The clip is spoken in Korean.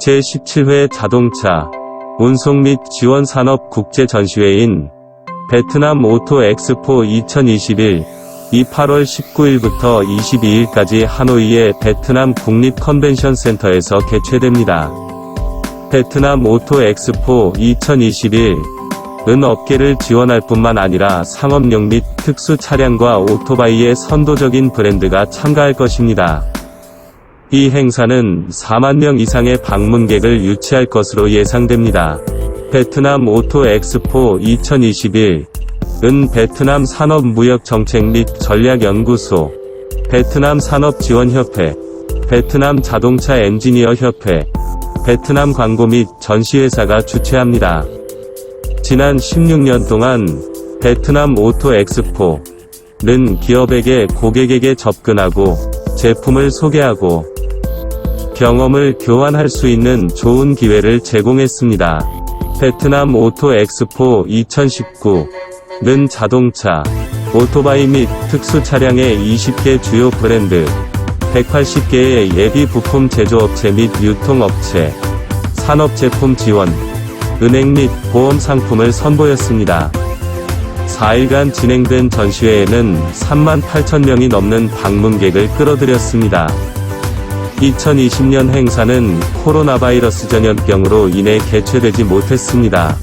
제17회 자동차, 운송 및 지원 산업 국제 전시회인 베트남 오토 엑스포 2021 이 8월 19일부터 22일까지 하노이의 베트남 국립 컨벤션 센터에서 개최됩니다. 베트남 오토 엑스포 2021은 업계를 지원할 뿐만 아니라 상업용 및 특수 차량과 오토바이의 선도적인 브랜드가 참가할 것입니다. 이 행사는 4만 명 이상의 방문객을 유치할 것으로 예상됩니다. 베트남 오토 엑스포 2021 은 베트남 산업무역정책 및 전략연구소, 베트남 산업지원협회, 베트남 자동차 엔지니어 협회, 베트남 광고 및 전시회사가 주최합니다. 지난 16년 동안 베트남 오토 엑스포는 기업에게 고객에게 접근하고 제품을 소개하고 경험을 교환할 수 있는 좋은 기회를 제공했습니다. 베트남 오토 엑스포 2019는 자동차, 오토바이 및 특수 차량의 20개 주요 브랜드, 180개의 예비 부품 제조업체 및 유통업체, 산업 제품 지원, 은행 및 보험 상품을 선보였습니다. 4일간 진행된 전시회에는 3만 8천 명이 넘는 방문객을 끌어들였습니다. 2020년 행사는 코로나 바이러스 전염병으로 인해 개최되지 못했습니다.